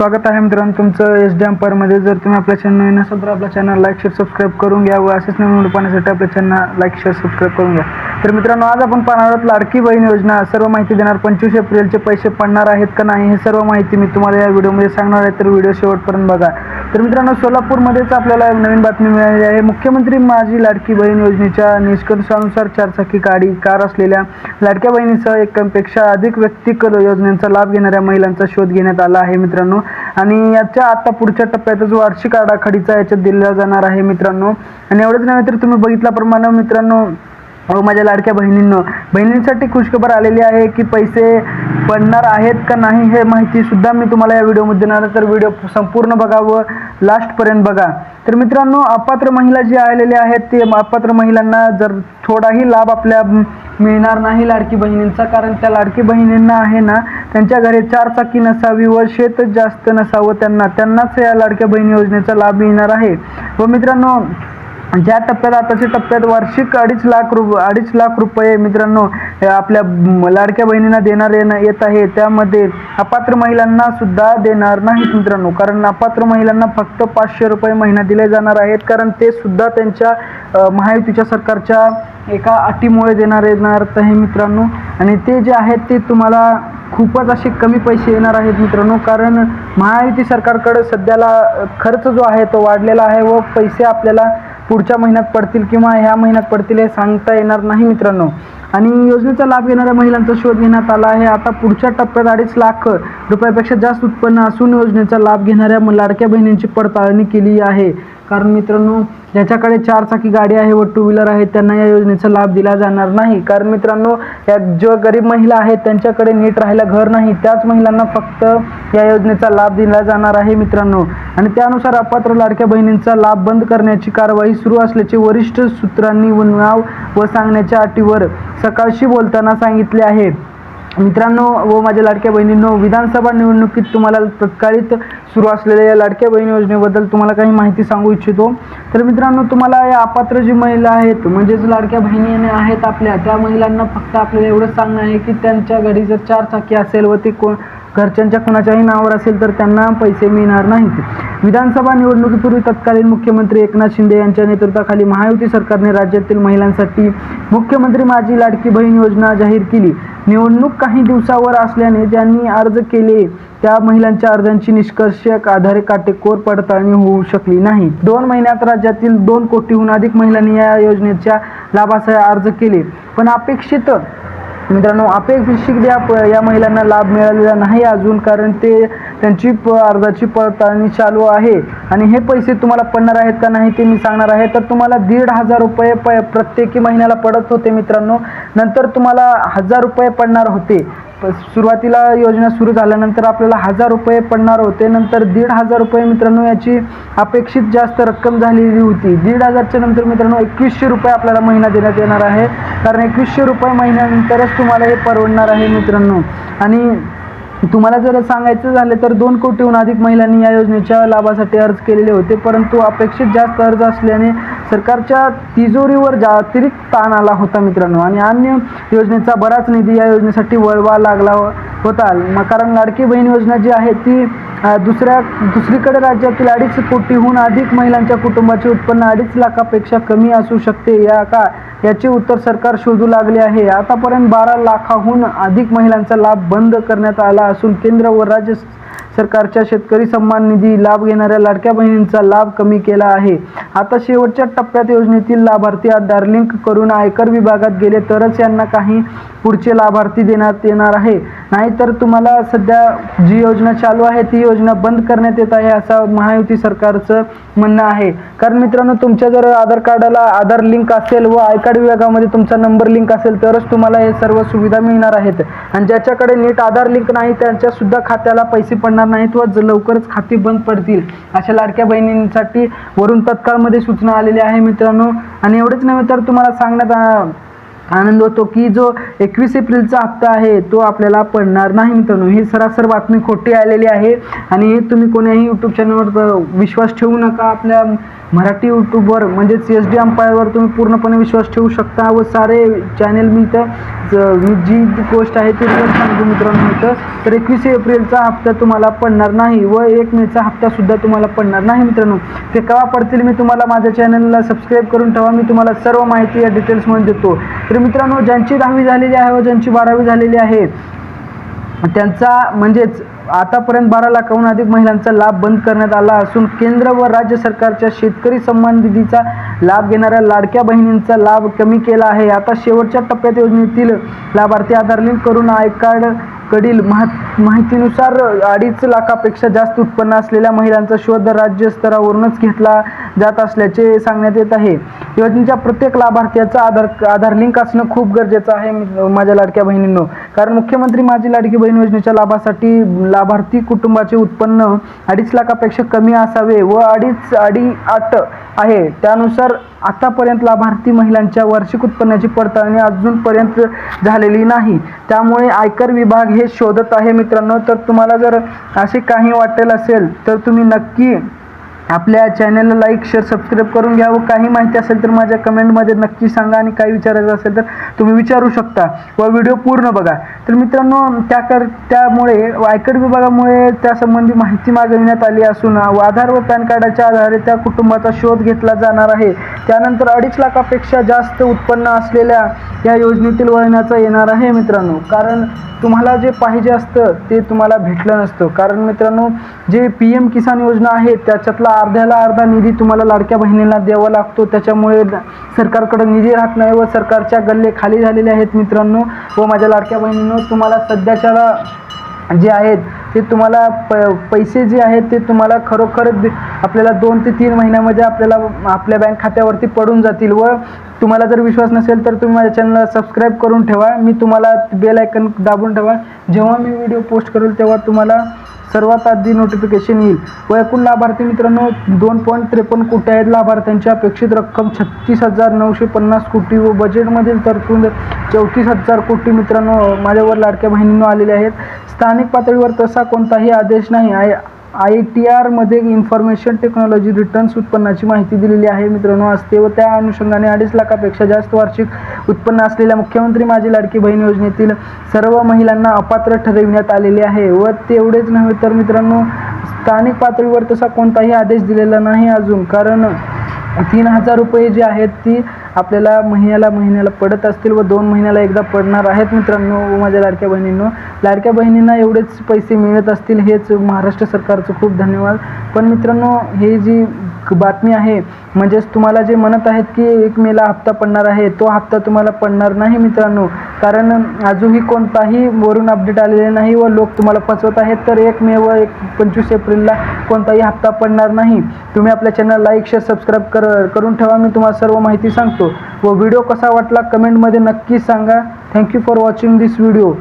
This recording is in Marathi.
स्वागत आहे मित्रांनो तुमचं एस डी अंपायरमध्ये जर तुम्ही आपल्या चॅनल नवीन असाल तर आपल्या चॅनल लाईक शेअर सबस्क्राईब करून घ्या व असेच नवीन व्हिडिओ पाहण्यासाठी आपल्या चॅनल लाईक शेअर सबस्क्राईब करून घ्या. तर मित्रांनो आज आपण पाहणार आहोत लाडकी बहीण योजना. सर्व माहिती देणार पंचवीस एप्रिलचे पैसे पडणार आहेत का नाही हे सर्व माहिती मी तुम्हाला या व्हिडिओमध्ये सांगणार आहे. तर व्हिडिओ शेवटपर्यंत बघा. तर मित्रांनो सोलापूरमध्येच आपल्याला एक नवीन बातमी मिळाली आहे. मुख्यमंत्री माझी लाडकी बहीण योजनेच्या निष्कर्षानुसार चारचाकी गाडी कार असलेल्या लाडक्या बहिणीसह एकापेक्षा अधिक व्यक्तिक योजनेचा लाभ घेणाऱ्या महिलांचा शोध घेण्यात आला आहे मित्रांनो. आणि याच्या आता पुढच्या टप्प्यातच वार्षिक आराखडीचा याच्यात दिला जाणार आहे मित्रांनो. आणि एवढंच नव्हे तर तुम्ही बघितल्याप्रमाणे मित्रांनो अहो माझ्या लाडक्या बहिणींनो बहिणींसाठी खुशखबर आलेली आहे की पैसे पडणार आहेत का नाही हे माहितीसुद्धा मी तुम्हाला या व्हिडिओमध्ये देणार तर व्हिडिओ संपूर्ण बघा व लास्टपर्यंत बघा. तर मित्रांनो अपात्र महिला जी आलेल्या आहेत ते अपात्र महिलांना जर थोडाही लाभ आपल्या मिळणार नाही लाडकी बहिणींचा कारण त्या लाडकी बहिणींना आहे ना त्यांच्या घरी चार चाकी नसावी व शेत जास्त नसावं त्यांना त्यांनाच या लाडक्या बहिणी योजनेचा लाभ मिळणार आहे. व मित्रांनो ज्या टप्प्यात आताच्या टप्प्यात वार्षिक अडीच लाख रु अडीच लाख रुपये मित्रांनो आपल्या लाडक्या बहिणींना देणार येणं येत आहे त्यामध्ये अपात्र महिलांना सुद्धा देणार नाहीत मित्रांनो. कारण अपात्र महिलांना फक्त पाचशे रुपये महिना दिले जाणार आहेत. कारण ते सुद्धा त्यांच्या महायुतीच्या सरकारच्या एका अटीमुळे देणार येणार आहे मित्रांनो. आणि ते जे आहेत ते तुम्हाला खूपच असे कमी पैसे येणार आहेत मित्रांनो. कारण महायुती सरकारकडे सध्याला खर्च जो आहे तो वाढलेला आहे व पैसे आपल्याला पुढच्या महिन्यात पडतील किंवा ह्या महिन्यात पडतील हे सांगता येणार नाही मित्रांनो. आणि योजनेचा लाभ घेणाऱ्या महिलांचा शोध घेण्यात आला आहे. आता पुढच्या टप्प्यात अडीच लाख रुपयापेक्षा जास्त उत्पन्न असून योजनेचा लाभ घेणाऱ्या लाडक्या बहिणींची पडताळणी केली आहे. कारण मित्रांनो ज्याच्याकडे चार चाकी गाडी आहे व टू व्हीलर आहे त्यांना या योजनेचा लाभ दिला जाणार नाही. कारण मित्रांनो या जो गरीब महिला आहेत त्यांच्याकडे नीट राहायला घर नाही. त्याच महिलांना फक्त या योजनेचा लाभ दिला जाणार आहे मित्रांनो. आणि त्यानुसार अपात्र लाडक्या बहिणींचा लाभ बंद करण्याची कारवाई सुरू असल्याचे वरिष्ठ सूत्रांनी नाव व सांगण्याच्या अटीवर सकाळशी बोलताना सांगितले आहे. मित्रांनो व माझ्या लाडक्या बहिणींनो विधानसभा निवडणुकीत तुम्हाला तत्कालित सुरू असलेल्या या लाडक्या बहीण योजनेबद्दल तुम्हाला काही माहिती सांगू इच्छितो. तर मित्रांनो तुम्हाला या अपात्र जी महिला आहेत म्हणजेच लाडक्या बहिणी आहेत आपल्या त्या महिलांना फक्त आपल्याला एवढंच सांगणं आहे की त्यांच्या घरी जर चार चाकी असेल व ते कोण घरच्यांच्या कुणाच्याही नावावर असेल तर त्यांना पैसे मिळणार नाहीत. विधानसभा निवडणुकीपूर्वी तत्कालीन मुख्यमंत्री एकनाथ शिंदे यांच्या नेतृत्वाखाली महायुती सरकारने राज्यातील महिलांसाठी मुख्यमंत्री माझी लाडकी बहीण योजना जाहीर केली. निवडणूक काही दिवसावर असल्याने ज्यांनी अर्ज केले त्या महिलांच्या अर्जांची निष्कर्षक आधारे काटेकोर पडताळणी होऊ शकली नाही. दोन महिन्यात राज्यातील दोन कोटीहून अधिक महिलांनी या योजनेच्या लाभासाठी अर्ज केले. पण अपेक्षित मित्रांनो अपेक्षित या प- या महिलांना लाभ मिळालेला नाही अजून कारण ते त्यांची प अर्जाची पडताळणी चालू आहे. आणि हे पैसे तुम्हाला पडणार आहेत का नाही ते मी सांगणार आहे. तर तुम्हाला दीड हजार रुपये प प्रत्येकी महिन्याला पडत होते मित्रांनो. नंतर तुम्हाला हजार रुपये पडणार होते. सुरुवातीला योजना सुरू झाल्यानंतर आपल्याला हजार रुपये पडणार होते. नंतर दीड हजार रुपये मित्रांनो याची अपेक्षित जास्त रक्कम झालेली होती. दीड हजारच्या नंतर मित्रांनो एकवीसशे रुपये आपल्याला महिना देण्यात येणार आहे. कारण एकवीसशे रुपये महिन्यानंतरच तुम्हाला हे परवडणार आहे मित्रांनो. आणि तुम्हाला जर सांगायचं झालं तर दोन कोटीहून अधिक महिलांनी या योजनेच्या लाभासाठी अर्ज केलेले होते परंतु अपेक्षित जास्त अर्ज असल्याने सरकारच्या तिजोरीवर जा अतिरिक्त ताण आला होता मित्रांनो. आणि अन्य योजनेचा बराच निधी या योजनेसाठी वळवा लागला हो- होता. मग कारण लाडकी बहीण योजना जी आहे ती दुसऱ्या दुसरीकडे राज्यातील अडीच कोटीहून अधिक महिलांच्या कुटुंबाचे उत्पन्न अडीच लाखापेक्षा कमी असू शकते या का? याचे उत्तर सरकार शोधू लागले आहे. आतापर्यंत बारा लाखाहून अधिक महिलांचा लाभ बंद करण्यात आला असून केंद्र व राज्य सरकारच्या शेतकरी सन्मान निधी लाभ घेणाऱ्या लाडक्या बहिणींचा लाभ कमी केला आहे. आता शेवटच्या टप्प्यात योजनेतील लाभार्थी आधार लिंक करून आयकर विभागात गेले तरच यांना काही पुढचे लाभार्थी देण्यात येणार आहे. नाहीतर तुम्हाला सध्या जी योजना चालू आहे ती योजना बंद करण्यात येत आहे असं महायुती सरकारचं म्हणणं आहे. कारण मित्रांनो तुमच्या जर आधार कार्डाला आधार लिंक असेल व आय विभागामध्ये तुमचा नंबर लिंक असेल तरच तुम्हाला हे सर्व सुविधा मिळणार आहेत. आणि ज्याच्याकडे नीट आधार लिंक नाही त्यांच्या सुद्धा खात्याला पैसे पडणार नाहीत व लवकरच खाती बंद पडतील. अशा लाडक्या बहिणींसाठी वरून तत्काळमध्ये सूचना आलेली आहे मित्रांनो. आणि एवढंच नव्हे तर तुम्हाला सांगण्यात आनंद होतो की जो एकवीस एप्रिलचा हप्ता आहे तो आपल्याला पडणार नाही मित्रांनो. ही सरासर बातमी खोटी आलेली आहे. आणि हे तुम्ही कोण्याही यूट्यूब चॅनलवर विश्वास ठेवू नका. आपल्या मराठी यूट्यूबवर म्हणजेच एस डी अंपायरवर तुम्ही पूर्णपणे विश्वास ठेवू शकता व सारे चॅनेल मी इथं मी जी पोस्ट आहे ती रिअल सांगतो मित्रांनो इथं. तर एकवीस एप्रिलचा हप्ता तुम्हाला पडणार नाही व एक मेचा हप्तासुद्धा तुम्हाला पडणार नाही मित्रांनो. ते केव्हा पडतील मी तुम्हाला माझ्या चॅनलला सबस्क्राईब करून ठेवा. मी तुम्हाला सर्व माहिती या डिटेल्समध्ये देतो. तर मित्रांनो ज्यांची दहावी झालेली आहे व ज्यांची बारावी झालेली आहे त्यांचा म्हणजेच आतापर्यंत बारा लाखाहून अधिक महिलांचा लाभ बंद करण्यात आला असून केंद्र व राज्य सरकारच्या शेतकरी सन्मान निधीचा लाभ घेणाऱ्या लाडक्या बहिणींचा लाभ कमी केला आहे. आता शेवटच्या टप्प्यात योजनेतील लाभार्थी आधार लिंक करून आय कार्ड कडील माह- माहितीनुसार अडीच लाखापेक्षा जास्त उत्पन्न असलेल्या महिलांचा शोध राज्य स्तरावरूनच घेतला जात असल्याचे सांगण्यात येत आहे. योजनेच्या प्रत्येक लाभार्थ्याचा आधार आधार लिंक असणं खूप गरजेचं आहे. माझ्या लाडक्या बहिणींनो कारण मुख्यमंत्री माझी लाडकी बहीण योजनेच्या लाभासाठी लाभार्थी कुटुंबाचे उत्पन्न अडीच लाखापेक्षा कमी असावे व अडीच अडी आठ आहे. त्यानुसार आतापर्यंत लाभार्थी महिलांच्या वार्षिक उत्पन्नाची पडताळणी अजूनपर्यंत झालेली नाही. त्यामुळे आयकर विभाग हे शोधत आहे मित्रांनो. तर तुम्हाला जर असे काही वाटेल असेल तर तुम्ही नक्की आपल्या चॅनलला लाईक शेअर सबस्क्राईब करून घ्या. व काही माहिती असेल तर माझ्या कमेंटमध्ये नक्की सांगा. आणि काही विचारायचं असेल तर तुम्ही विचारू शकता. व व्हिडिओ पूर्ण बघा. तर मित्रांनो त्या कर त्यामुळे आयकर विभागामुळे त्यासंबंधी माहिती मागविण्यात आली असून आधार व पॅन कार्डाच्या आधारे त्या कुटुंबाचा शोध घेतला जाणार आहे. त्यानंतर अडीच लाखापेक्षा जास्त उत्पन्न असलेल्या या योजनेतील वळण्याचा येणार आहे मित्रांनो. कारण तुम्हाला जे पाहिजे असतं ते तुम्हाला भेटलं नसतं. कारण मित्रांनो जे पी एम किसान योजना आहे त्याच्यातला अर्ध्याला अर्धा निधी तुम्हाला लाडक्या बहिणीला द्यावा लागतो. त्याच्यामुळे सरकारकडं निधी राहत नाही व सरकारच्या गल्ले खाली झालेले आहेत मित्रांनो व माझ्या लाडक्या बहिणींनो तुम्हाला सध्याच्या जे आहेत ते तुम्हाला प पैसे जे आहेत ते तुम्हाला खरोखर आपल्याला दोन ते तीन महिन्यामध्ये आपल्याला आपल्या बँक खात्यावरती पडून जातील व तुम्हाला जर विश्वास नसेल तर तुम्ही माझ्या चॅनलला सबस्क्राईब करून ठेवा. मी तुम्हाला बेल आयकन दाबून ठेवा. जेव्हा मी व्हिडिओ पोस्ट करेल तेव्हा तुम्हाला सर्वात आधी नोटिफिकेशन येईल. व एकूण लाभार्थी मित्रांनो दोन पॉईंट त्रेपन्न कोटी आहेत. लाभार्थ्यांची अपेक्षित रक्कम छत्तीस हजार नऊशे पन्नास कोटी व बजेटमधील तरतूद चौतीस हजार कोटी मित्रांनो माझ्यावर लाडक्या बहिणींनो आलेले आहेत. स्थानिक पातळीवर तसा कोणताही आदेश नाही. आहे आय टी आरमध्ये इन्फॉर्मेशन टेक्नॉलॉजी रिटर्न्स उत्पन्नाची माहिती दिलेली आहे. मित्रांनो असते व त्या अनुषंगाने अडीच लाखापेक्षा जास्त वार्षिक उत्पन्न असलेल्या मुख्यमंत्री माझी लाडकी बहीण योजनेतील सर्व महिलांना अपात्र ठरविण्यात आलेले आहे. व तेवढेच नव्हे तर मित्रांनो स्थानिक पातळीवर तसा कोणताही आदेश दिलेला नाही अजून. कारण तीन हजार रुपये जे आहेत ती आपल्याला महिन्याला महिन्याला पडत असतील व दोन महिन्याला एकदा पडणार आहेत मित्रांनो व माझ्या लाडक्या बहिणींनो. लाडक्या बहिणींना एवढेच पैसे मिळत असतील हेच महाराष्ट्र सरकारचं खूप धन्यवाद. पण मित्रांनो हे जी बातमी आहे म्हणजेच तुम्हाला जे म्हणत आहेत की एक मेला हप्ता पडणार आहे तो हप्ता तुम्हाला पडणार नाही मित्रांनो. कारण अजूनही कोणताही वरून अपडेट आलेले नाही व लोक तुम्हाला फसवत आहेत तर एक मे व एक पंचवीस एप्रिलला कोणताही हप्ता पडणार नाही. तुम्ही आपल्या चॅनल लाईक शेअर सबस्क्राईब कर करून ठेवा. मी तुम्हाला सर्व माहिती सांगतो. व व्हिडिओ कसा वाटला कमेंटमध्ये नक्की सांगा. Thank you for watching this video